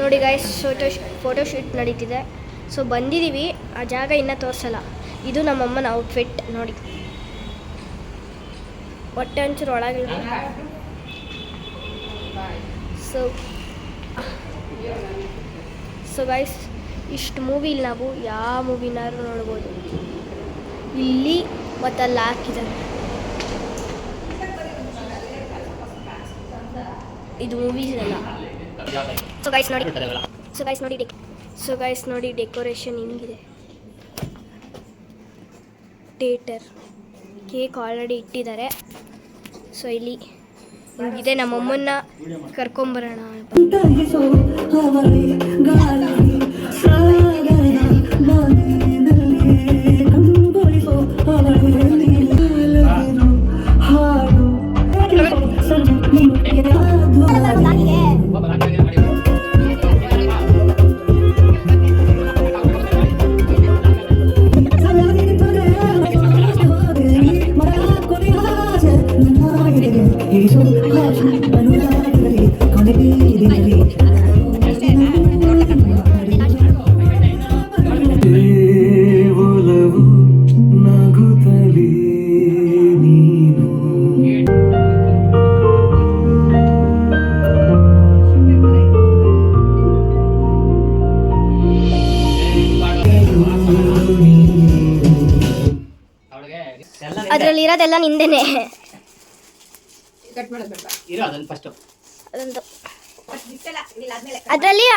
ನೋಡಿ guys photo photo shoot ನಡೀತಿದೆ. So ಬಂದಿದ್ದೀವಿ ಆ ಜಾಗ ಇನ್ನೂ ತೋರಿಸಲ್ಲ. ಇದು ನಮ್ಮಮ್ಮನ ಔಟ್ಫಿಟ್ ನೋಡಿ. ಹೊಟ್ಟೆ ಒಂಚೂರು ಒಳಗಿಲ್ಲ ಸೊ ಸೊ ಗಾಯ್ಸ್ ಇಷ್ಟು ಮೂವಿಲಿ ನಾವು ಯಾವ ಮೂವಿನಾದ್ರು ನೋಡ್ಬೋದು. ಇಲ್ಲಿ ಮತ್ತು ಅಲ್ಲಿ ಹಾಕಿದ್ದಾರೆ. ಇದು ಮೂವೀಸ್ ಎಲ್ಲ ಸೊ ಗೈಸ್ ನೋಡಿ. ಸೊ ಗೈಸ್ ನೋಡಿ ಸೊ ಗೈಸ್ ನೋಡಿ ಡೆಕೋರೇಷನ್ ಹಿಂಗಿದೆ. ಥಿಯೇಟರ್ ಕೇಕ್ ಆಲ್ರೆಡಿ ಇಟ್ಟಿದ್ದಾರೆ. ಸೊ ಇಲ್ಲಿ ಇದೆ ನಮ್ಮಮ್ಮನ್ನ ಕರ್ಕೊಂಬರೋಣ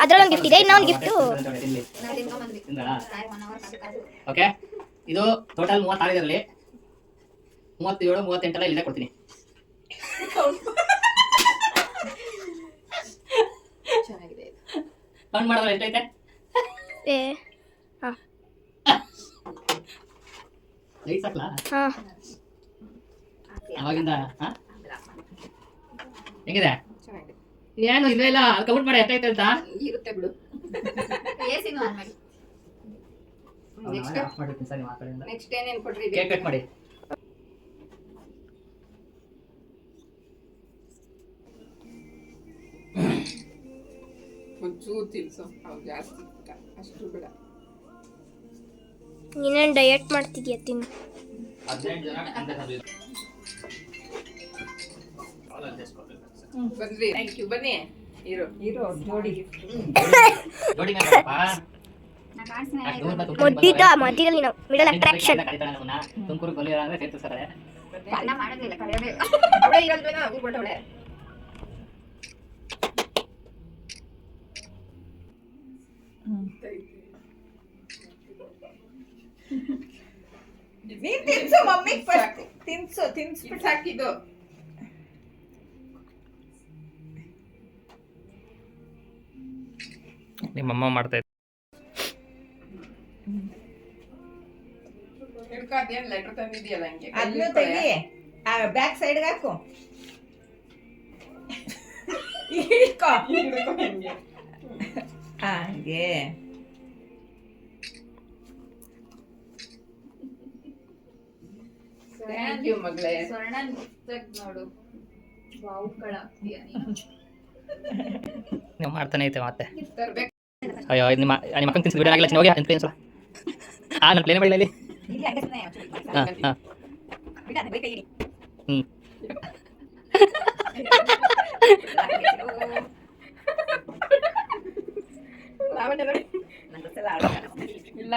ಅದರಲ್ಲಿ ಗಿಫ್ಟ್ ಇದೆ ಇನ್ನೊಂದು ಗಿಫ್ಟ್ ಓಕೆ ಇದು ಟೋಟಲ್ ಮೂವತ್ತಾರು ಇದರಲ್ಲಿ ಮೂವತ್ತೇಳು ಮೂವತ್ತೆಂಟರ ಇಲ್ಲೇ ಕೊಡ್ತೀನಿ. ಚೆನ್ನಾಗಿದೆ ಇದು. ಕೌಂಟ್ ಮಾಡಿದ್ರೆ ಎಷ್ಟೈತೆ? ಏ ಹಾಂ. ಐದು ಸಾಕ್ಲಾ ಹಾಂ. ಅವಾಗಿಂದ ಹಾ? ಹೆಂಗಿದೆ? ಏನು ಇದೆಲ್ಲ ಇಲ್ಲ ಕೌಂಟ್ ಮಾಡಿ ಎಷ್ಟೈತೆ ಅಂತ? ಇರುತ್ತೆ ಬಿಡು. ನೆಕ್ಸ್ಟ್ ಏನೇನ್ ಕೇಕ್ ಕಟ್ ಮಾಡಿ. ಒಂಚೂರು ತಿನ್ಸು ಅವ್ರು ಜಾಸ್ತಿ. ಅಷ್ಟು ಬೇಡ. ನೀನೇನು ಡಯಟ್ ಮಾಡ್ತಿದ್ಯಾ ತಿನ್ನು? ಹದಿನೆಂಟು ಜನ ಬಂದ್ರಿ ಥ್ಯಾಂಕ್ ಯು ಬನ್ನಿ. ಇರೋ. ಇರೋ ಜೋಡಿ. ಜೋಡಿ ಮೊದ್ಲಿದ್ದ ಮಧ್ಯದಲ್ಲಿ ನಾವು ಮಿಡಲ್ ಅಟ್ರಾಕ್ಷನ್. ತುಮಕೂರಿಗೆ ಬಲಿಯರ ಅಂದ್ರೆ ಸೇರ್ತಿರ್ತಾರೆ ಅನ್ನ ಮಾಡೋದಿಲ್ಲ ಕಳೆಯೋದೇ ನೀನ್ ತಿನ್ಸು ಫಸ್ಟ್ ತಿನ್ಸು ತಿನ್ಸ್ಬಿಟ್ಟು ಹಾಕಿದ್ದು ನಿಮ್ಮಮ್ಮ ಮಾಡ್ತಾ ಅದನ್ನು ತೆಗಿ. ಆ ಬ್ಯಾಕ್ ಸೈಡ್ ಹಾಕು. ಹಂಗೆ. Thank you ಮಗಳೇ. ಸ್ವರ್ಣ ನೋಡು. ನೀನು. ಮಾಡ್ತಾನೆ ಐತೆ ಮತ್ತೆ. ತರ್ಬೇಕು. ಅಯ್ಯೋ ಇದು ನಿಮ್ಮ ನಿಮ್ಮ ಅಕ್ಕನ ತಿನ್ಸಿ ಬಿಡೋ ಆಗಿಲ್ಲ ಹೋಗಿ ಅಂತ ಪ್ಲೇನ್ ಸಲ ಆ ನಾನು ಪ್ಲೇನ್ ಮಾಡಿಲ್ಲ ಇಲ್ಲಿ. ಹಾಂ ಹಾಂ. ಹ್ಞೂ ಗೊತ್ತಲ್ಲ, ಇಲ್ಲ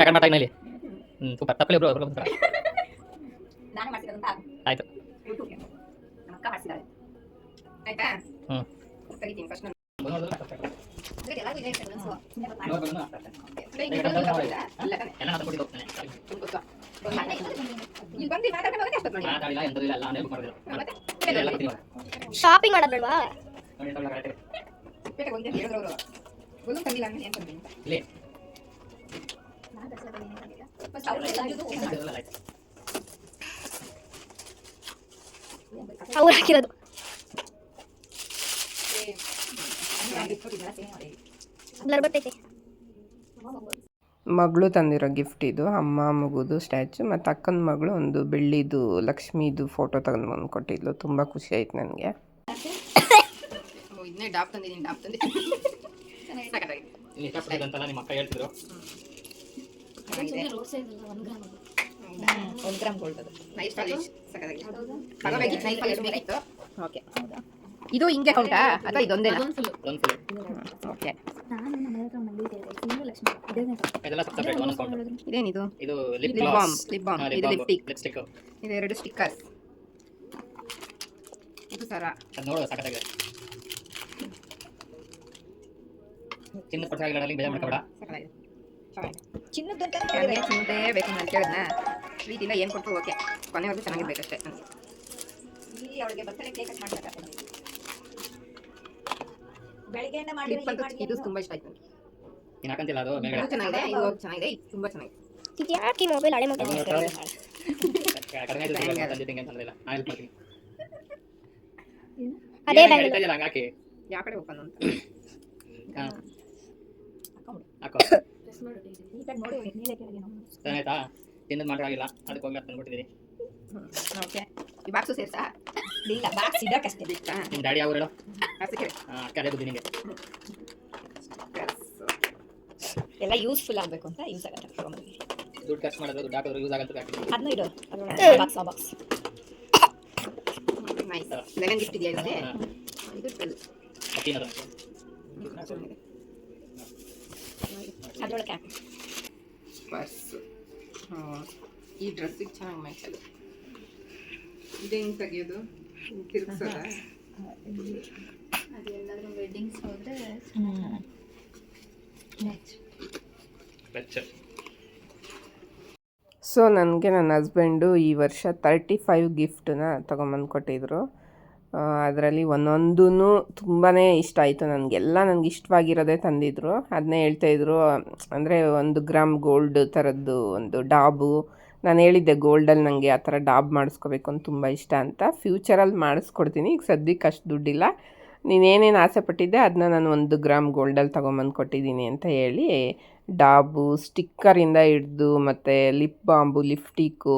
ರೆಕಾರ್ಡ್ ಮಾಡ್ತಾ ಹ್ಞೂ ಸೂಪರ್ ತಪ್ಪಲಿ ಒಬ್ರು. ಆಯ್ತಾ. ಹ್ಞೂ ತೆಗಿತೀನಿ ಫಸ್ಟ್ ನಾನು ಅಂದ್ರೆ ಎಲ್ಲರಿಗೂ ಇದೆ ಇರ್ತದೆ, ಒಂದ್ಸಲ. ಸುಮ್ನೆ ಗೊತ್ತಾ? ಇಲ್ಲ ತಾನೆ ಎಲ್ಲ ನಾನು ಕೊಟ್ಟಿದ್ದು ಹೋಗ್ತಾನೆ ಗೊತ್ತಾ? ಇಲ್ಲಿ ಬಂದು ಮಾತಾಡ್ಕೊಂಡು ಹೋಗೋದೇ ಅಷ್ಟೊತ್ತು ನೋಡಿ ಮಾತಾಡಿಲ್ಲ ಎಂತದಿಲ್ಲ ಎಲ್ಲ ನಾನೇ ಮಾಡಿದ್ರು ಮತ್ತೆ ಎಲ್ಲ ಕೊಡ್ತೀನಿ ಇವಾಗ. ಶಾಪಿಂಗ್ ಮಾಡೋದು ಬೇಡವಾ ನೋಡಿ, ಎಲ್ಲ correct ಇದೆ. ಪೇಟೆಗೆ ಹೋಗಿದ್ದೆ ಹೇಳಿದ್ರು ಅವರು ಒಂದು ಮಗಳು ತಂದಿರೋ ಗಿಫ್ಟ್ ಇದು ಅಮ್ಮ ಮಗುದು ಸ್ಟ್ಯಾಚು ಮತ್ತು ಅಕ್ಕನ ಮಗಳು ಒಂದು ಬೆಳ್ಳಿದು ಲಕ್ಷ್ಮೀದು ಫೋಟೋ ತಗೊಂಡು ಬಂದು ಕೊಟ್ಟಿದ್ಲು. ತುಂಬ ಖುಷಿ ಆಯ್ತು ನನಗೆ. ಇದನ್ನೇ ಡಾಪ್ ತಂದಿದ್ದೀನಿ ಡಾಪ್ ತಂದಿದ್ದೀನಿ. ನಿಮ್ಮ ಅಕ್ಕ ಹೇಳ್ತಿದ್ರು. ಒಂದು ಗ್ರಾಮ್ ಗೋಲ್ಡ್ ಅದು. ನೈಸ್ ಪಾಲಿಶ್ ಸಖತ್ತಾಗಿದೆ. ತಗೋಬೇಕಿತ್ತು ನೈಸ್ ಪಾಲಿಶ್ ಬೇಕಿತ್ತು. ಓಕೆ. ಇದು ಹಿಂಗೆ ಕೌಂಟಾ? ಅಥವಾ ಇದೊಂದೇ ಅದೊಂದು ಫುಲ್ ಒಂದು ಫುಲ್ ಓಕೆ. ನಾನು ನಮ್ಮ ಹತ್ರ ಮಲ್ಲಿಗೆ ಸಿಂಗಲ್ ಲಕ್ಷ್ಮಿ. ಇದೇ ಇದೆಲ್ಲ ಸಪ್ರೇಟ್ ಒಂದು ಕೌಂಟ್ ಇದೇನಿದು? ಇದು ಲಿಪ್ ಬಾಮ್ ಲಿಪ್ ಬಾಮ್ ಇದು ಲಿಪ್ಟಿಕ್ ಲಿಪ್ಸ್ಟಿಕ್ ಇದು ಎರಡು ಸ್ಟಿಕ್ಕರ್ ಇದು ಸರ. ಅದು ನೋಡು ಸಖತ್ತಾಗಿದೆ ಚಿನ್ನ ಪಟ್ಟಾಗಿಗಳಲ್ಲಿ ಬೇಜಾರು ಮಾಡ್ಕೋಬೇಡ. ಚೆನ್ನಾಗಿದೆ ಚಿನ್ನದ ಬೇಕು ನಾನು ಕೇಳಿದ್ನ? ಪ್ರೀತಿಯಿಂದ ಏನು ಕೊಟ್ಟರು ಓಕೆ. ಕೊನೆವರೆಗೂ ಚೆನ್ನಾಗಿರ್ಬೇಕಷ್ಟೇ ಅವಳಿಗೆ ಬರ್ತಡೇ ಕೇಕ್ ಕಟ್ ಮಾಡ್ತಾರೆ ಬೆಳಿಗ್ಗೆಯಿಂದ ಕ್ಲಿಪ್ ಅಂತೂ. ಇದು ತುಂಬಾ ಇಷ್ಟ ಆಯ್ತು ನನಗೆ ನೀನು ಹಾಕಂತಿಲ್ಲ ಅದು ಮೇಲ್ಗಡೆ ಇದು ಚೆನ್ನಾಗಿದೆ ಇದು ಚೆನ್ನಾಗಿದೆ ಇದು ತುಂಬ ಚೆನ್ನಾಗಿದೆ. ಯಾಕೆ ಮೊಬೈಲ್ ಹಳೆ ಮೊಬೈಲ್ ಕಡಿಮೆ ಆಯ್ತು ತಂದಿದ್ದಂಗೆ ಅಂತಂದಿಲ್ಲ ನಾನು ಹೆಲ್ಪ್ ಮಾಡ್ತೀನಿ. ಅದೇ ಏನ್ ಬ್ಯಾಂಕ್ ಹೇಳ್ತಾ ಇದೀಯಲ್ಲ ಹಂಗೆ ಹಾಕಿ ಯಾವ ಕಡೆ ಓಪನ್ ಅಂತ ಹಾ. ಹಾಕೋ. ನೋಡಿ ನೀಲೇ ಕೆಳಗೆ ನಾವು ಆಯ್ತಾ? ತಿನ್ನದ್ ಮಾಡೋಕ್ಕಾಗಿಲ್ಲ ಅದಕ್ಕೆ ಹೋಗಿ ತಂದ್ಬಿಟ್ಟಿದ್ದೀನಿ ಓಕೆ ಈ ಬಾಕ್ಸು ಸೇರ್ಸಾ? ಇಲ್ಲ ಬಾಕ್ಸ್ ಇದಕ್ಕೆ ಬಿಟ್ಟಾ ನಿಮ್ಮ ಡ್ಯಾಡಿ ಅವ್ರು ಹೇಳು ಅದಕ್ಕೆ ಅಕ್ಕ ಅದೇ ಬುದ್ಧಿ ಎಲ್ಲ ಯೂಸ್ಫುಲ್ ಆಗಬೇಕು ಅಂತ ಯೂಸ್ ಆಗುತ್ತೆ ದುಡ್ಡು ಖರ್ಚು ಮಾಡೋದು ದುಡ್ಡು ಹಾಕಿದ್ರೆ ಯೂಸ್ ಆಗಂತ ಅದನ್ನ ಇಡು. ಬಾಕ್ಸ್ ಆ ಬಾಕ್ಸ್ ನೈಸ್ ಲೆವೆನ್ ಗಿಫ್ಟ್ ಇದೆಯಾ ಇದೆ ಅಕ್ಕಿನದು. ಅದರೊಳಗೆ ಹಾಕು. ಈ ಡ್ರೆಸ್ಸಿಗೆ ಚೆನ್ನಾಗಿ ಮ್ಯಾಚ್ ಆಗುತ್ತೆ. ಇದು ಹೆಂಗೆ ತೆಗಿಯೋದು? ತಿರುಗಿಸೋದ ಅದೆಲ್ಲಾದ್ರೂ ವೆಡ್ಡಿಂಗ್ಸ್ ಹೋದ್ರೆ ಬೆಚ್ಚ ಸೊ ನನಗೆ ನನ್ನ ಹಸ್ಬೆಂಡು ಈ ವರ್ಷ ತರ್ಟಿ ಫೈವ್ ಗಿಫ್ಟನ್ನ ತೊಗೊಂಬಂದು ಕೊಟ್ಟಿದ್ರು. ಅದರಲ್ಲಿ ಒಂದೊಂದೂ ತುಂಬಾ ಇಷ್ಟ ಆಯಿತು ನನಗೆಲ್ಲ ನನಗೆ ಇಷ್ಟವಾಗಿರೋದೇ ತಂದಿದ್ರು. ಅದನ್ನೇ ಹೇಳ್ತಾಯಿದ್ರು ಅಂದರೆ ಒಂದು ಗ್ರಾಮ್ ಗೋಲ್ಡ್ ಥರದ್ದು ಒಂದು ಡಾಬು ನಾನು ಹೇಳಿದ್ದೆ ಗೋಲ್ಡಲ್ಲಿ ನನಗೆ ಆ ಥರ ಡಾಬ್ ಮಾಡಿಸ್ಕೋಬೇಕು ಅಂತ ತುಂಬ ಇಷ್ಟ ಅಂತ. ಫ್ಯೂಚರಲ್ಲಿ ಮಾಡಿಸ್ಕೊಡ್ತೀನಿ. ಈಗ ಸದ್ಯಕ್ಕೆ ಅಷ್ಟು ದುಡ್ಡಿಲ್ಲ. ನೀನೇನೇನು ಆಸೆ ಪಟ್ಟಿದ್ದೆ ಅದನ್ನ ನಾನು ಒಂದು ಗ್ರಾಮ್ ಗೋಲ್ಡಲ್ಲಿ ತೊಗೊಂಬಂದು ಕೊಟ್ಟಿದ್ದೀನಿ ಅಂತ ಹೇಳಿ, ಡಾಬು ಸ್ಟಿಕ್ಕರಿಂದ ಹಿಡ್ದು ಮತ್ತು ಲಿಪ್ ಬಾಂಬು ಲಿಫ್ಟಿಕ್ಕು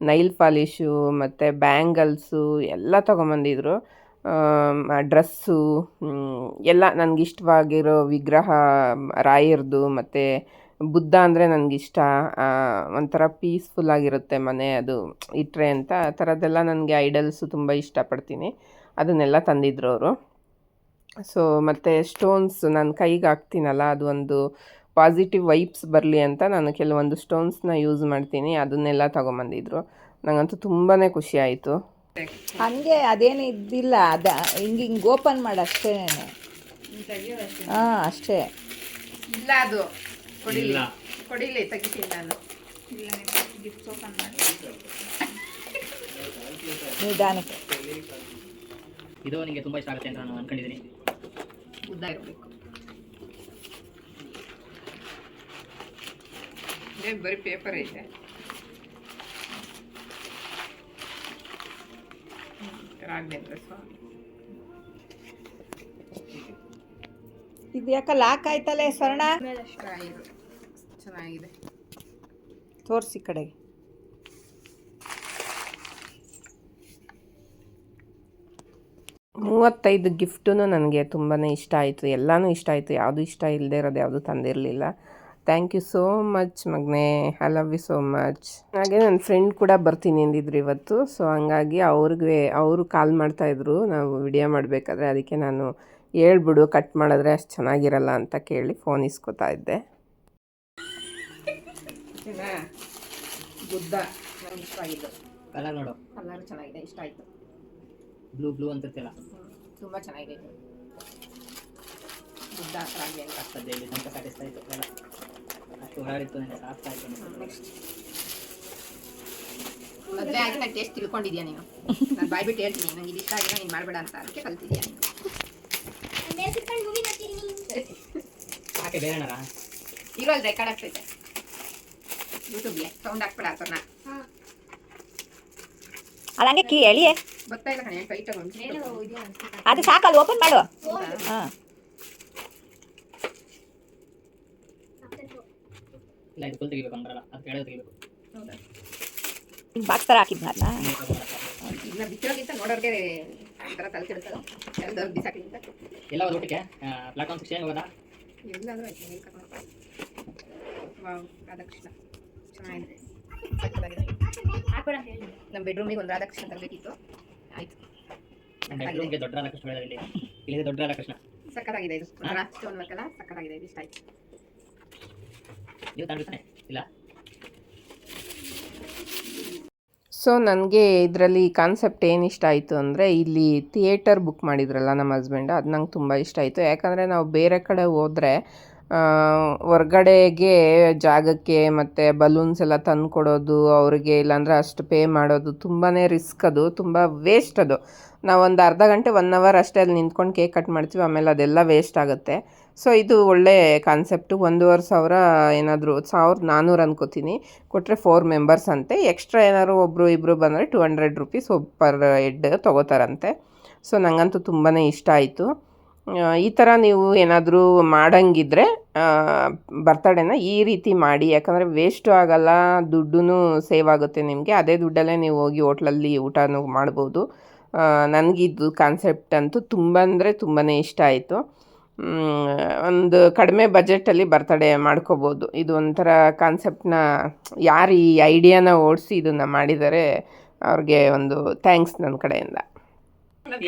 ನೈಲ್ ಪಾಲಿಶು ಮತ್ತು ಬ್ಯಾಂಗಲ್ಸು ಎಲ್ಲ ತೊಗೊಂಬಂದಿದ್ರು. ಡ್ರೆಸ್ಸು ಎಲ್ಲ ನನಗಿಷ್ಟವಾಗಿರೋ ವಿಗ್ರಹ, ರಾಯರ್ದು ಮತ್ತು ಬುದ್ಧ ಅಂದರೆ ನನಗಿಷ್ಟ. ಒಂಥರ ಪೀಸ್ಫುಲ್ ಆಗಿರುತ್ತೆ ಮನೆ ಅದು ಇಟ್ಟರೆ ಅಂತ. ಆ ಥರದ್ದೆಲ್ಲ ನನಗೆ ಐಡಲ್ಸು ತುಂಬ ಇಷ್ಟಪಡ್ತೀನಿ. ಅದನ್ನೆಲ್ಲ ತಂದಿದ್ರು ಅವರು. ಸೊ ಮತ್ತು ಸ್ಟೋನ್ಸ್ ನಾನು ಕೈಗೆ ಹಾಕ್ತೀನಲ್ಲ ಅದು ಒಂದು ಪಾಸಿಟಿವ್ ವೈಬ್ಸ್ ಬರಲಿ ಅಂತ ನಾನು ಕೆಲವೊಂದು ಸ್ಟೋನ್ಸ್ನ ಯೂಸ್ ಮಾಡ್ತೀನಿ. ಅದನ್ನೆಲ್ಲ ತೊಗೊಂಬಂದಿದ್ರು. ನನಗಂತೂ ತುಂಬಾ ಖುಷಿ ಆಯಿತು. ಹಂಗೆ ಅದೇನು ಇದ್ದಿಲ್ಲ. ಅದ ಹಿಂಗೆ ಹಿಂಗೆ ಓಪನ್ ಮಾಡಿ ಅಷ್ಟೇ ಹಾಂ ಅಷ್ಟೇ. ಇಲ್ಲ ಅದು. ಕೊಡಿಲಿ. ಇಲ್ಲ. ಕೊಡಿಲಿ ತೆಗಿತೀನಿ ನಾನು. ಗಿಫ್ಟ್ ಓಪನ್ ಮಾಡಿ. ನಿಧಾನಕ್ಕೆ ಇದು ನಿಮಗೆ ತುಂಬ ಇಷ್ಟ ಆಗುತ್ತೆ ಅಂತ ನಾನು ಅನ್ಕೊಂಡಿದ್ದೀನಿ ಉದ್ದ ಇರಬೇಕು. ಇದೇನು ಬರೀ ಪೇಪರ್ ಐತೆ. ರಾಘವೇಂದ್ರ ಸ್ವಾಮಿ. ಇದು ಯಾಕೆ ಲಾಕ್ ಆಯ್ತಲ್ಲ ಸ್ವರ್ಣ ಚೆನ್ನಾಗಿದೆ. ತೋರಿಸಿ ಕಡೆಗೆ. ಮೂವತ್ತೈದು ಗಿಫ್ಟೂ ನನಗೆ ತುಂಬಾ ಇಷ್ಟ ಆಯಿತು. ಎಲ್ಲನೂ ಇಷ್ಟ ಆಯಿತು. ಯಾವುದು ಇಷ್ಟ ಇಲ್ಲದೆ ಇರೋದು ಯಾವುದು ತಂದಿರಲಿಲ್ಲ. ಥ್ಯಾಂಕ್ ಯು ಸೋ ಮಚ್ ಮಗನೇ. I love you so much ಹಾಗೆ ನನ್ನ ಫ್ರೆಂಡ್ ಕೂಡ ಬರ್ತೀನಿ ಅಂದಿದ್ರು ಇವತ್ತು. ಸೊ ಹಂಗಾಗಿ ಅವ್ರಿಗೆ ಅವರು ಕಾಲ್ ಮಾಡ್ತಾಯಿದ್ರು ನಾವು ವಿಡಿಯೋ ಮಾಡಬೇಕಾದ್ರೆ ಅದಕ್ಕೆ ನಾನು ಹೇಳ್ಬಿಡು ಕಟ್ ಮಾಡಿದ್ರೆ ಅಷ್ಟು ಚೆನ್ನಾಗಿರಲ್ಲ ಅಂತ ಕೇಳಿ ಫೋನ್ ಇಸ್ಕೋತಾ ಇದ್ದೆ. ಬುದ್ಧ ನನಗೆ ಇಷ್ಟ ಆಗಿದ್ದು. ಕಲರ್ ನೋಡು. ಕಲರ್ ಚೆನ್ನಾಗಿದೆ ಇಷ್ಟ ಆಯಿತು. ಬ್ಲೂ ಬ್ಲೂ ಅಂತಿರ್ತಿಲ್ಲ ತುಂಬ ಚೆನ್ನಾಗಿದೆ ಇದು. ಬುದ್ಧ ರಾಘವೇಂದ್ರ ಸದ್ಯ ಇಲ್ಲಿ ತನಕ ಸ್ಯಾಟಿಸ್ಫೈ ಇತ್ತು ಎಲ್ಲ. ಅಷ್ಟು ಓಡಾಡಿತ್ತು ನನಗೆ ಸಾಕು ಆಯಿತು ನೆಕ್ಸ್ಟ್ ಮದುವೆ ಆಗಿ ನಾನು ಟೇಸ್ಟ್ ತಿಳ್ಕೊಂಡಿದ್ಯಾ ನೀನು? ನಾನು ಬಾಯ್ಬಿಟ್ಟು ಹೇಳ್ತೀನಿ ನಂಗೆ ಇದು ಇಷ್ಟ ಆಗಿಲ್ಲ ನೀನು ಮಾಡಬೇಡ ಅಂತ. ಅದಕ್ಕೆ ಕಲ್ತಿದ್ಯಾ ನೀನು? ಯಾಕೆ ಬೇರೆ ಈಗ ಅಲ್ಲಿ ರೆಕಾರ್ಡ್ ಆಗ್ತೈತೆ ಯೂಟ್ಯೂಬ್ಗೆ ಸೌಂಡ್ ಹಾಕ್ಬಿಡ ಆ ಥರನ ಹಂಗೆ ಕೀ ಎಳಿಯೇ. ಗೊತ್ತಾ ಇಲ್ಲ ಕಣೆ ಕೈ ತಗೊಂಡು. ಅದು ಸಾಕಲ್ಲ ಓಪನ್ ಮಾಡು. ಹಾ. ಇಲ್ಲ ಇದು ಫುಲ್ ತೆಗಿಬೇಕು ಅಂದ್ರೆ ಅದು ಕೆಳಗೆ ತೆಗಿಬೇಕು. ಹಿಂಗೆ ಬಾಕ್ಸ್ ಥರ ಹಾಕಿದ್ನಲ್ಲ ಇದನ್ನ ಬಿತ್ತಿರೋಕ್ಕಿಂತ ನೋಡೋರಿಗೆ ತಲೆ ಕೆಡ್ತದೆ ಎಲ್ಲ ಒಂದು ಊಟಕ್ಕೆ? ಪ್ಲಾಟ್ಫಾರ್ಮ್ ಹೋಗೋದಾ ಎಲ್ಲಾದರೂ ಆಯ್ತು ನೀರು ಕರ್ಕೊಂಡು ವಾವ್ ರಾಧಾಕೃಷ್ಣ ಚೆನ್ನಾಗಿದೆ. ಸಕ್ಕತ್ತಾಗಿದೆ ಹೇಳಿ ನಮ್ಮ ಬೆಡ್ರೂಮಿಗೆ ಒಂದು ರಾಧಾಕೃಷ್ಣ ತರಬೇಕಿತ್ತು. ಆಯ್ತು. ಬೆಡ್ರೂಮ್ಗೆ ದೊಡ್ಡ ರಾಧಾಕೃಷ್ಣ ಬೆಳೆದ ಇಲ್ಲಿ. ಇಲ್ಲಿ ದೊಡ್ಡ ರಾಧಾಕೃಷ್ಣ. ಸಕ್ಕತ್ತಾಗಿದೆ ಇದು. ಒಂಥರ ಒಂದು ವರ್ಕ್ ಅಲ್ಲ ಸಕ್ಕತ್ತಾಗಿದೆ ಇಷ್ಟ ಆಯ್ತು ನೀವು ತಗೊಂಡಿರ್ತಾನೆ ಇಲ್ಲ? ಸೊ ನನಗೆ ಇದರಲ್ಲಿ ಕಾನ್ಸೆಪ್ಟ್ ಏನು ಇಷ್ಟ ಆಯಿತು ಅಂದರೆ ಇಲ್ಲಿ ಥಿಯೇಟರ್ ಬುಕ್ ಮಾಡಿದ್ರಲ್ಲ ನಮ್ಮ ಹಸ್ಬೆಂಡ್ ಅದು ನಂಗೆ ತುಂಬ ಇಷ್ಟ ಆಯಿತು. ಯಾಕಂದರೆ ನಾವು ಬೇರೆ ಕಡೆ ಹೋದರೆ ಹೊರ್ಗಡೆಗೆ ಜಾಗಕ್ಕೆ ಮತ್ತು ಬಲೂನ್ಸ್ ಎಲ್ಲ ತಂದು ಕೊಡೋದು ಅವ್ರಿಗೆ ಇಲ್ಲಾಂದರೆ ಅಷ್ಟು ಪೇ ಮಾಡೋದು ತುಂಬಾ ರಿಸ್ಕ್ ಅದು, ತುಂಬ ವೇಸ್ಟ್ ಅದು. ನಾವು ಒಂದು ಅರ್ಧ ಗಂಟೆ ಒನ್ ಅವರ್ ಅಷ್ಟೇ ಅಲ್ಲಿ ನಿಂತ್ಕೊಂಡು ಕೇಕ್ ಕಟ್ ಮಾಡ್ತೀವಿ, ಆಮೇಲೆ ಅದೆಲ್ಲ ವೇಸ್ಟ್ ಆಗುತ್ತೆ. ಸೊ, ಇದು ಒಳ್ಳೆ ಕಾನ್ಸೆಪ್ಟು. ಒಂದೂವರೆ ಸಾವಿರ ಏನಾದರೂ, ಸಾವಿರದ ನಾನ್ನೂರು ಅನ್ಕೋತೀನಿ. ಕೊಟ್ಟರೆ ಫೋರ್ ಮೆಂಬರ್ಸ್ ಅಂತೆ. ಎಕ್ಸ್ಟ್ರಾ ಏನಾದ್ರು ಒಬ್ಬರು ಇಬ್ಬರು ಬಂದರೆ two hundred rupees per head ತೊಗೋತಾರಂತೆ. So ನನಗಂತೂ ತುಂಬಾ ಇಷ್ಟ ಆಯಿತು. ಈ ಥರ ನೀವು ಏನಾದರೂ ಮಾಡಂಗಿದ್ರೆ ಬರ್ತಡೇನ ಈ ರೀತಿ ಮಾಡಿ. ಯಾಕಂದರೆ ವೇಸ್ಟು ಆಗಲ್ಲ ದುಡ್ಡೂ ಸೇವ್ ಆಗುತ್ತೆ ನಿಮಗೆ. ಅದೇ ದುಡ್ಡಲ್ಲೇ ನೀವು ಹೋಗಿ ಹೋಟ್ಲಲ್ಲಿ ಊಟನೂ ಮಾಡ್ಬೋದು. ನನಗಿದ್ದು ಕಾನ್ಸೆಪ್ಟ್ ಅಂತೂ ತುಂಬ ಅಂದರೆ ತುಂಬಾ ಇಷ್ಟ ಆಯಿತು. ಒಂದು ಕಡಿಮೆ ಬಜೆಟಲ್ಲಿ ಬರ್ತಡೇ ಮಾಡ್ಕೋಬೋದು. ಇದು ಒಂಥರ ಕಾನ್ಸೆಪ್ಟನ್ನ ಯಾರು ಈ ಐಡಿಯಾನ ಓಡಿಸಿ ಇದನ್ನು ಮಾಡಿದ್ದಾರೆ ಅವ್ರಿಗೆ ಒಂದು ಥ್ಯಾಂಕ್ಸ್ ನನ್ನ ಕಡೆಯಿಂದ.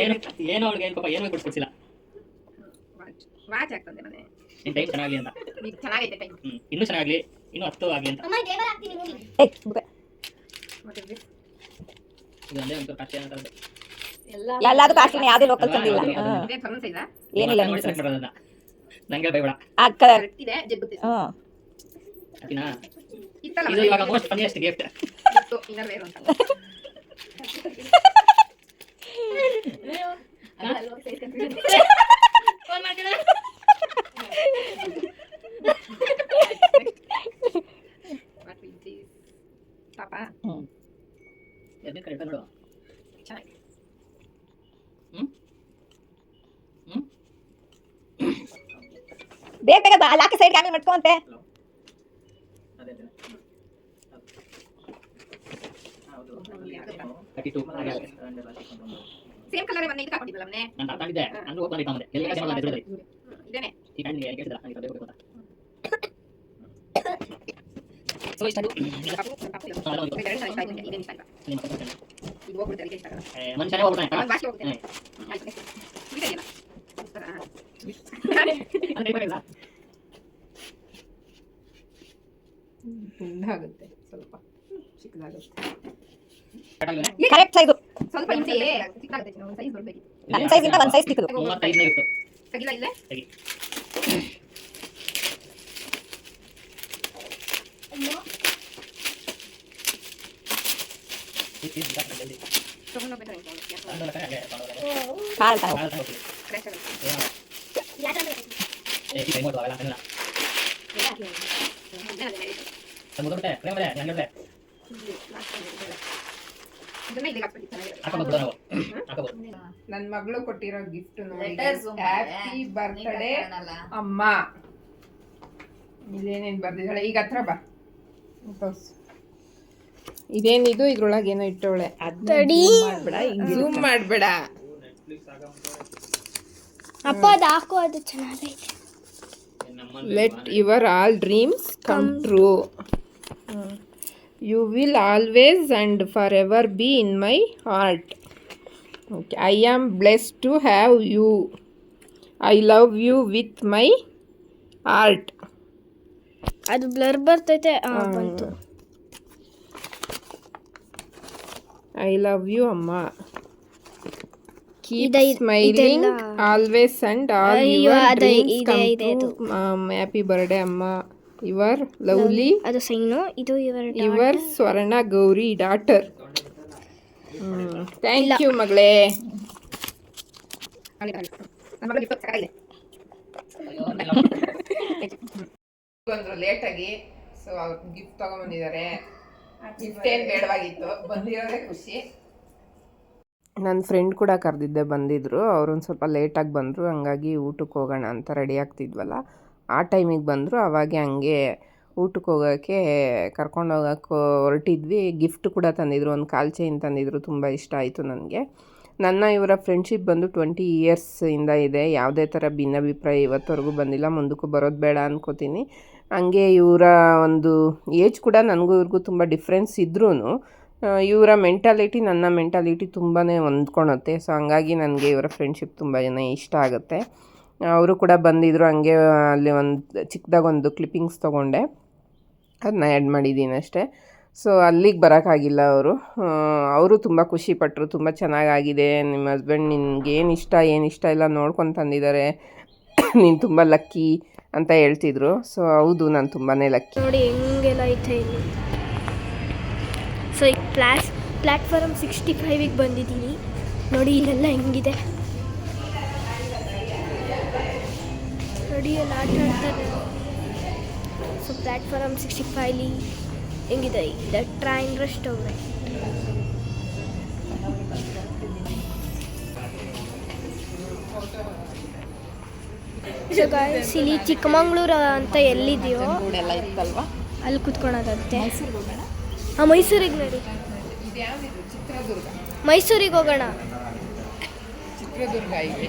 ಏನು ಏನು ಅವ್ಳಿಗೆ ಏನು ಪಾಪ ಏನು ವಾಚ್ ವಾಚ್ ಆಗ್ತದೆ ಮನೆ. ನಿನ್ನ ಟೈಮ್ ಚೆನ್ನಾಗಲಿ ಎಲ್ಲದಕ್ಕೂ ಕಾಸ್ಟ್ಲಿನೇ ಯಾವುದೇ ಲೋಕಲ್ ತಂದಿಲ್ಲ ಏನಿಲ್ಲ ನಂಗೆ ಬೈಬೇಡ ಅಕ್ಕ ಇದೆ ಜಗ್ಗುತ್ತೆ ಹ್ಞೂ ಇವಾಗ ಮೋಸ್ಟ್ ಫನ್ನಿಯಸ್ಟ್ ಗಿಫ್ಟ್? ಪಾಪ. ಎದ್ದು ಕರೆಕ್ಟ್ ನೋಡು ಚೆನ್ನಾಗಿ ಬೇಗ ಬೇಗ ಬಾ, ಅಲ್ಲಿ ಹಾಕಿ ಸೈಡ್ಗೆ ಆಮೇಲೆ ಮಟ್ಕೊಂತೆ ಅದೇ ಹೌದು ತರ್ಟಿ ಟು ಸೇಮ್ ಕಲರ್ ಮೊನ್ನೆ ಇದಕ್ಕೆ ಹಾಕೊಂಡಿದ್ವಲ್ಲ ಮೊನ್ನೆ ನಾನು ತಗೊಂಡಿದ್ದೆ ನಾನು ಹೋಗಿ ಬಂದಿದ್ದೆ ಮೊನ್ನೆ ಎಲ್ಲ ಕೆಲಸ ಮಾಡಿದ್ರೆ ಇದೇನೆ ಈ ಕಣ್ಣಿಗೆ ಕೇಳಿಸಿಲ್ಲ ನನಗೆ ಅದೇ ಗೊತ್ತಾ ಸೊ ಇಷ್ಟ ಪಾಪು ಪಾಪು ಇದು. ಹೌದು, ಹೌದು. ಎರಡು ಇಷ್ಟ ಆಯ್ತು ನನಗೆ, ಇದೇನು ಇಷ್ಟ ಇಲ್ಲ ನಿಮ್ಮ ಕಡೆ ಇದು ಹೋಗ್ಬಿಡುತ್ತೆ ಅದಕ್ಕೆ ಇಷ್ಟ ಆಗಲ್ಲ ಮನುಷ್ಯನೇ ಹೋಗ್ಬಿಟ್ಟಾನೆ ಒಂದು ಬಾಕಿ ಹೋಗ್ತೇನೆ ಆಯ್ತು next. ಇದೆಯಲ್ಲ ಒಂಥರ ಇದಾಗುತ್ತೆ ಸ್ವಲ್ಪ ಚಿಕ್ಕದಾಗುತ್ತೆ ಕರೆಕ್ಟ್ ಸೈಜು ಸ್ವಲ್ಪ ಹಿಂಸೆ ಸಿಕ್ಕಾಗುತ್ತೆ ಒಂದು ಸೈಜ್ ಬರ್ಬೇಕಿತ್ತು ನನ್ನ ಸೈಜಿಂದ ಒಂದು ಸೈಜ್ ಚಿಕ್ಕದು ಮೂವತ್ತೈದನೇ ಇತ್ತು ತೆಗಿಲ್ಲ ಇಲ್ಲೇ ತೆಗಿ ತಗೊಂಡೋಗ್ಬೇಕಾದ್ರೆ ಕಾಲ್ ತಗೋ ಕ್ರ್ಯಾಶ್ ಆಗುತ್ತೆ ಇದೇ ಅದೇ ಹೇಳಿದ್ದು. ಇದನ್ನ ಇಲ್ಲಿಗೆ ಹಾಕ್ಬಿಡಿ ಚೆನ್ನಾಗಿರುತ್ತೆ ನನ್ನ ಮಗಳು ಕೊಟ್ಟಿರೋ ಗಿಫ್ಟ್ ಹ್ಯಾಪಿ ಬರ್ತ್ಡೇ ಅಮ್ಮ. ಇಲ್ಲೇನೇನು ಬರ್ದಿದ್ದಾಳೆ? ಈಗ ಹತ್ರ ಬಾ. ಇದೇನಿದು ಇದ್ರೊಳಗೆ ಏನೋ ಇಟ್ಟವಳೆ. ಮಾಡ್ಬೇಡ ಝೂಮ್ ಮಾಡಬೇಡ. ಅಪ್ಪ ಅದು ಹಾಕು ಅದು ಚೆನ್ನಾಗೈತೆ. Let your all dreams come true you will always and forever be in my heart okay I am bless to have you I love you with my heart ಅದು ಬ್ಲರ್ ಬರ್ತೈತೆ ಆ, ಬಂತು. ಐ ಲವ್ ಯು ಅಮ್ಮ. Keep ಇದೆ- smiling always and all your dreams ಇದೆ- come happy birthday ಅಮ್ಮ. Your lovely ಅದು sign ಇದು your your Swarna Gauri daughter thank you ಮಗಳೇ. ಬಂದ್ರು ಲೇಟಾಗಿ ಸೊ ಅವ್ರು ಗಿಫ್ಟ್ ತಗೊಂಬಂದಿದ್ದಾರೆ ಗಿಫ್ಟ್ ಏನು ಬೇಡವಾಗಿತ್ತು. ಬಂದಿರೋದೇ ಖುಷಿ. ನನ್ನ ಫ್ರೆಂಡ್ ಕೂಡ ಕರೆದಿದ್ದೆ ಬಂದಿದ್ದರು ಅವ್ರೊಂದು ಸ್ವಲ್ಪ ಲೇಟಾಗಿ ಬಂದರು. ಹಂಗಾಗಿ ಊಟಕ್ಕೆ ಹೋಗೋಣ ಅಂತ ರೆಡಿ ಆಗ್ತಿದ್ವಲ್ಲ. ಆ ಟೈಮಿಗೆ ಬಂದರು. ಅವಾಗೆ ಹಂಗೆ ಊಟಕ್ಕೆ ಹೋಗೋಕ್ಕೆ ಕರ್ಕೊಂಡು ಹೋಗೋಕ್ಕೆ ಹೊರಟಿದ್ವಿ. ಗಿಫ್ಟ್ ಕೂಡ ತಂದಿದ್ರು. ಒಂದು ಕಾಲ್ ಚೈನ್ ತಂದಿದ್ರು. ತುಂಬ ಇಷ್ಟ ಆಯಿತು ನನಗೆ. ನನ್ನ ಇವರ ಫ್ರೆಂಡ್ಶಿಪ್ ಬಂದು ಟ್ವೆಂಟಿ ಇಯರ್ಸಿಂದ ಇದೆ ಯಾವುದೇ ಥರ ಭಿನ್ನಾಭಿಪ್ರಾಯ ಇವತ್ತವರೆಗೂ ಬಂದಿಲ್ಲ. ಮುಂದಕ್ಕೂ ಬರೋದು ಬೇಡ ಅಂದ್ಕೋತೀನಿ ಹಂಗೆ ಇವರ ಒಂದು ಏಜ್ ಕೂಡ ನನಗೂ ಇವ್ರಿಗೂ ತುಂಬ ಡಿಫ್ರೆನ್ಸ್ ಇದ್ರೂ ಇವರ ಮೆಂಟಾಲಿಟಿ ನನ್ನ ಮೆಂಟಾಲಿಟಿ ತುಂಬಾ ಹೊಂದ್ಕೊಳತ್ತೆ ಸೊ ಹಂಗಾಗಿ ನನಗೆ ಇವರ ಫ್ರೆಂಡ್ಶಿಪ್ ತುಂಬ ಜನ ಇಷ್ಟ ಆಗುತ್ತೆ. ಅವರು ಕೂಡ ಬಂದಿದ್ದರು ಹಂಗೆ ಅಲ್ಲಿ ಒಂದು ಚಿಕ್ಕದಾಗ ಒಂದು ಕ್ಲಿಪ್ಪಿಂಗ್ಸ್ ತೊಗೊಂಡೆ. ಅದನ್ನ ಆ್ಯಡ್ ಮಾಡಿದ್ದೀನಿ ಅಷ್ಟೇ. ಸೊ ಅಲ್ಲಿಗೆ ಬರೋಕ್ಕಾಗಿಲ್ಲ ಅವರು. ಅವರು ತುಂಬ ಖುಷಿಪಟ್ಟರು ತುಂಬ ಚೆನ್ನಾಗಾಗಿದೆ ನಿಮ್ಮ ಹಸ್ಬೆಂಡ್ ಏನು ಇಷ್ಟ ಏನು ಇಷ್ಟ ಇಲ್ಲ ನೋಡ್ಕೊಂಡು ತಂದಿದ್ದಾರೆ ನೀನು ತುಂಬ ಲಕ್ಕಿ ಅಂತ ಹೇಳ್ತಿದ್ರು. ಸೊ ಹೌದು, ನಾನು ತುಂಬಾ ಲಕ್ಕಿ ನೋಡಿ, ಹೆಂಗೆಲ್ಲ ಐತೆ ಸೊ ಈಗ ಪ್ಲಾಸ್ ಪ್ಲ್ಯಾಟ್ಫಾರಮ್ ಸಿಕ್ಸ್ಟಿ ಫೈವಿಗೆ ಬಂದಿದ್ದೀನಿ. ನೋಡಿ ಇಲ್ಲೆಲ್ಲ ಹೆಂಗಿದೆ. ನೋಡಿ ಎಲ್ಲ ಆಟ ಆಡ್ತಾರೆ ಸೊ ಪ್ಲ್ಯಾಟ್ಫಾರಮ್ ಸಿಕ್ಸ್ಟಿ ಫೈಲಿ ಹೆಂಗಿದೆ? ದ ಟ್ರೈನ್ ರೆಸ್ಟೋರೆಂಟ್ ಗಾಯ್ಸ್ ಇಲ್ಲಿ ಚಿಕ್ಕಮಂಗ್ಳೂರು ಅಂತ ಎಲ್ಲಿದೆಯೋ ಅಲ್ಲಿ ಕುತ್ಕೊಳೋದಂತೆ. ಹಾಂ ಮೈಸೂರಿಗೆ ನೋಡಿ. ಚಿತ್ರದುರ್ಗ ಮೈಸೂರಿಗೆ ಹೋಗೋಣ. ಚಿತ್ರದುರ್ಗ ಇದೆ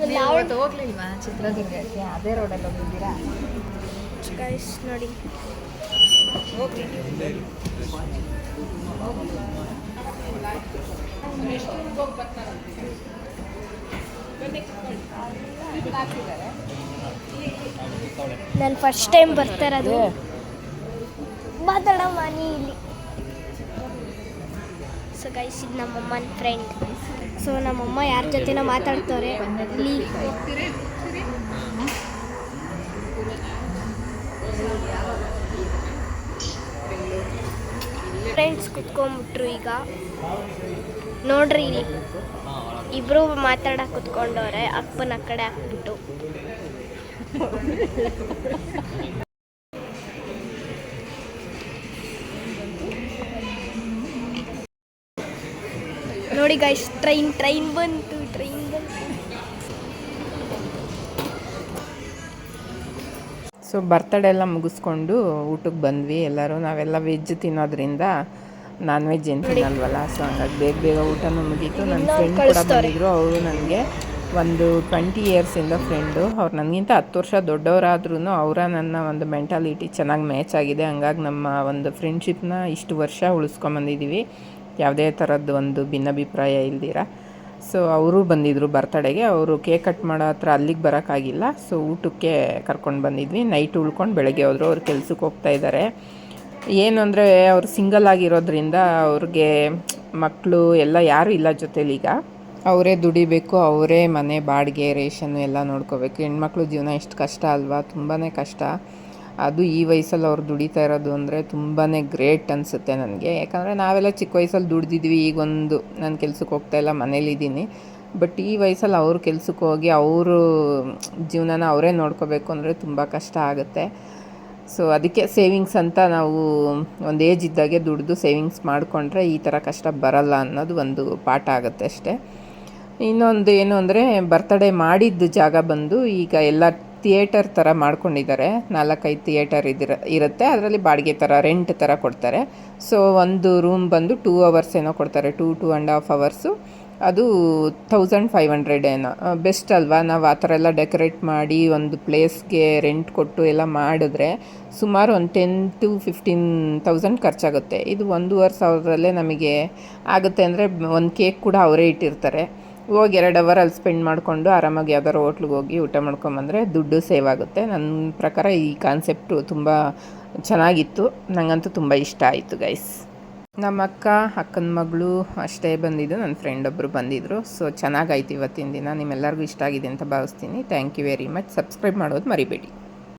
ಯಾವ ಯಾವತ್ತು ಹೋಗ್ಲಿಲ್ವಾ ಚಿತ್ರದುರ್ಗಕ್ಕೆ? ಅದೇ ರೋಡಲ್ಲಿ ಹೋಗಿದ್ದೀರಾ? ಗೈಸ್ ನೋಡಿ. ನಾನು ಫಸ್ಟ್ ಟೈಮ್ ಬರ್ತಾ ಇರೋದು ಮನಿ ಇಲ್ಲಿ ಸೊ ಗೈಸ್ ಇದು ನಮ್ಮಮ್ಮನ ಫ್ರೆಂಡ್ ಸೊ ನಮ್ಮಮ್ಮ ಯಾರ ಜೊತೆನೋ ಮಾತಾಡ್ತವ್ರೆ. ಇಲ್ಲಿ ಫ್ರೆಂಡ್ಸ್ ಕುತ್ಕೊಂಡ್ಬಿಟ್ರು ಈಗ. ನೋಡ್ರಿ ಇಲ್ಲಿ. ಇಬ್ರು ಮಾತಾಡಕ್ ಕುತ್ಕೊಂಡವ್ರೆ, ಅಪ್ಪನ ಕಡೆ ಹಾಕ್ಬಿಟ್ಟು. ನೋಡಿ ಗೈಸ್ ಟ್ರೈನ್ ಟ್ರೈನ್ ಬಂತು ಟ್ರೈನ್ ಬಂತು. ಸೊ ಬರ್ತಡೇ ಎಲ್ಲ ಮುಗಿಸ್ಕೊಂಡು ಊಟಕ್ಕೆ ಬಂದ್ವಿ ಎಲ್ಲರೂ. ನಾವೆಲ್ಲ ವೆಜ್ ತಿನ್ನೋದ್ರಿಂದ ನಾನ್ ವೆಜ್ ಏನು ತಿನ್ನಲ್ವಲ್ಲ? ಸೊ ಹಂಗಾಗಿ ಬೇಗ ಬೇಗ ಊಟನೂ ಮುಗೀತು. ನನ್ನ ಫ್ರೆಂಡ್ ಕೂಡ. ಬಂದಿದ್ರು. ಅವರು ನನಗೆ ಒಂದು ಟ್ವೆಂಟಿ ಇಯರ್ಸಿಂದ ಫ್ರೆಂಡು ಅವ್ರು ನನಗಿಂತ ಹತ್ತು ವರ್ಷ ದೊಡ್ಡವರಾದ್ರೂ ಅವರ ನನ್ನ ಒಂದು ಮೆಂಟಾಲಿಟಿ ಚೆನ್ನಾಗಿ ಮ್ಯಾಚ್ ಆಗಿದೆ. ಹಂಗಾಗಿ ನಮ್ಮ ಒಂದು ಫ್ರೆಂಡ್ಶಿಪ್ನ ಇಷ್ಟು ವರ್ಷ ಉಳಿಸ್ಕೊಂಬಂದಿದ್ದೀವಿ ಯಾವುದೇ ಥರದ್ದು ಒಂದು ಭಿನ್ನಾಭಿಪ್ರಾಯ ಇಲ್ದಿರ. ಸೊ ಅವರು ಬಂದಿದ್ದರು ಬರ್ತಡೆಗೆ, ಅವರು ಕೇಕ್ ಕಟ್ ಮಾಡೋ ಹತ್ರ ಅಲ್ಲಿಗೆ ಬರೋಕ್ಕಾಗಿಲ್ಲ. ಸೊ ಊಟಕ್ಕೆ ಕರ್ಕೊಂಡು ಬಂದಿದ್ವಿ. ನೈಟ್ ಉಳ್ಕೊಂಡು ಬೆಳಗ್ಗೆ ಹೋದರು, ಅವ್ರು ಕೆಲ್ಸಕ್ಕೆ ಹೋಗ್ತಾ ಇದ್ದಾರೆ ಏನು ಅಂದರೆ, ಅವ್ರು ಸಿಂಗಲ್ ಆಗಿರೋದ್ರಿಂದ ಅವ್ರಿಗೆ ಮಕ್ಕಳು ಎಲ್ಲ ಯಾರೂ ಇಲ್ಲ ಜೊತೇಲಿ ಈಗ. ಅವರೇ ದುಡಿಬೇಕು, ಅವರೇ ಮನೆ, ಬಾಡಿಗೆ, ರೇಷನ್ನು ಎಲ್ಲ ನೋಡ್ಕೋಬೇಕು. ಹೆಣ್ಮಕ್ಳು ಜೀವನ ಎಷ್ಟು ಕಷ್ಟ ಅಲ್ವಾ? ತುಂಬಾ ಕಷ್ಟ. ಅದು ಈ ವಯಸ್ಸಲ್ಲಿ ಅವ್ರು ದುಡಿತಾ ಇರೋದು ಅಂದರೆ ತುಂಬಾ ಗ್ರೇಟ್ ಅನಿಸುತ್ತೆ ನನಗೆ. ಯಾಕಂದರೆ ನಾವೆಲ್ಲ ಚಿಕ್ಕ ವಯಸ್ಸಲ್ಲಿ ದುಡ್ದಿದ್ವಿ, ಈಗೊಂದು ನಾನು ಕೆಲ್ಸಕ್ಕೆ ಹೋಗ್ತಾ ಇಲ್ಲ ಮನೇಲಿದ್ದೀನಿ ಬಟ್ ಈ ವಯಸ್ಸಲ್ಲಿ ಅವ್ರ ಕೆಲ್ಸಕ್ಕೆ ಹೋಗಿ ಅವರು ಜೀವನನ ಅವರೇ ನೋಡ್ಕೋಬೇಕು ಅಂದರೆ ತುಂಬ ಕಷ್ಟ ಆಗುತ್ತೆ. ಸೊ ಅದಕ್ಕೆ ಸೇವಿಂಗ್ಸ್ ಅಂತ ನಾವು ಒಂದು ಏಜ್ ಇದ್ದಾಗೆ ದುಡ್ದು ಸೇವಿಂಗ್ಸ್ ಮಾಡಿಕೊಂಡ್ರೆ ಈ ಥರ ಕಷ್ಟ ಬರಲ್ಲ ಅನ್ನೋದು ಒಂದು ಪಾಠ ಆಗುತ್ತೆ ಅಷ್ಟೇ. ಇನ್ನೊಂದು ಏನು ಅಂದರೆ ಬರ್ತಡೇ ಮಾಡಿದ್ದು ಜಾಗ ಬಂದು ಈಗ ಎಲ್ಲ ಥಿಯೇಟರ್ ಥರ ಮಾಡ್ಕೊಂಡಿದ್ದಾರೆ. ನಾಲ್ಕೈದು ಥಿಯೇಟರ್ ಇದಿರ, ಇರುತ್ತೆ. ಅದರಲ್ಲಿ ಬಾಡಿಗೆ ಥರ, ರೆಂಟ್ ಥರ ಕೊಡ್ತಾರೆ. ಸೊ, ಒಂದು ರೂಮ್ ಬಂದು ಟೂ ಅವರ್ಸ್ ಏನೋ ಕೊಡ್ತಾರೆ. Two two and half hours. ಅದು ತೌಸಂಡ್ ಫೈವ್ ಹಂಡ್ರೆಡ್ ಏನೋ. ಬೆಸ್ಟ್ ಅಲ್ವಾ? ನಾವು ಆ ಥರ ಎಲ್ಲ ಡೆಕೋರೇಟ್ ಮಾಡಿ ಒಂದು ಪ್ಲೇಸ್ಗೆ ರೆಂಟ್ ಕೊಟ್ಟು ಎಲ್ಲ ಮಾಡಿದ್ರೆ ಸುಮಾರು ಒಂದು ಟೆನ್ ಟು ಫಿಫ್ಟೀನ್ ತೌಸಂಡ್ ಖರ್ಚಾಗುತ್ತೆ. ಇದು ಒಂದೂವರೆ ಸಾವಿರದಲ್ಲೇ ನಮಗೆ ಆಗುತ್ತೆ ಅಂದರೆ ಒಂದು ಕೇಕ್ ಕೂಡ ಅವರೇ ಇಟ್ಟಿರ್ತಾರೆ. ಹೋಗಿ ಎರಡು ಅವರ್ ಅಲ್ಲಿ ಸ್ಪೆಂಡ್ ಮಾಡಿಕೊಂಡು ಆರಾಮಾಗಿ ಯಾವ್ದಾದ್ರು ಹೋಟ್ಲಿಗೆ ಹೋಗಿ ಊಟ ಮಾಡ್ಕೊಂಬಂದರೆ ದುಡ್ಡು ಸೇವ್ ಆಗುತ್ತೆ. ನನ್ನ ಪ್ರಕಾರ ಈ ಕಾನ್ಸೆಪ್ಟು ತುಂಬ ಚೆನ್ನಾಗಿತ್ತು. ನನಗಂತೂ ತುಂಬ ಇಷ್ಟ ಆಯಿತು ಗೈಸ್. ನಮ್ಮ ಅಕ್ಕ, ಅಕ್ಕನ ಮಗಳು ಅಷ್ಟೇ ಬಂದಿದ್ದು, ನನ್ನ ಫ್ರೆಂಡ್ ಒಬ್ಬರು ಬಂದಿದ್ದರು ಸೊ, ಚೆನ್ನಾಗಾಯ್ತು ಇವತ್ತಿನ ದಿನ. ನಿಮ್ಮೆಲ್ಲರಿಗೂ ಇಷ್ಟ ಆಗಿದೆ ಅಂತ ಭಾವಿಸ್ತೀನಿ. Thank you very much. Subscribe ಮಾಡೋದು ಮರಿಬೇಡಿ.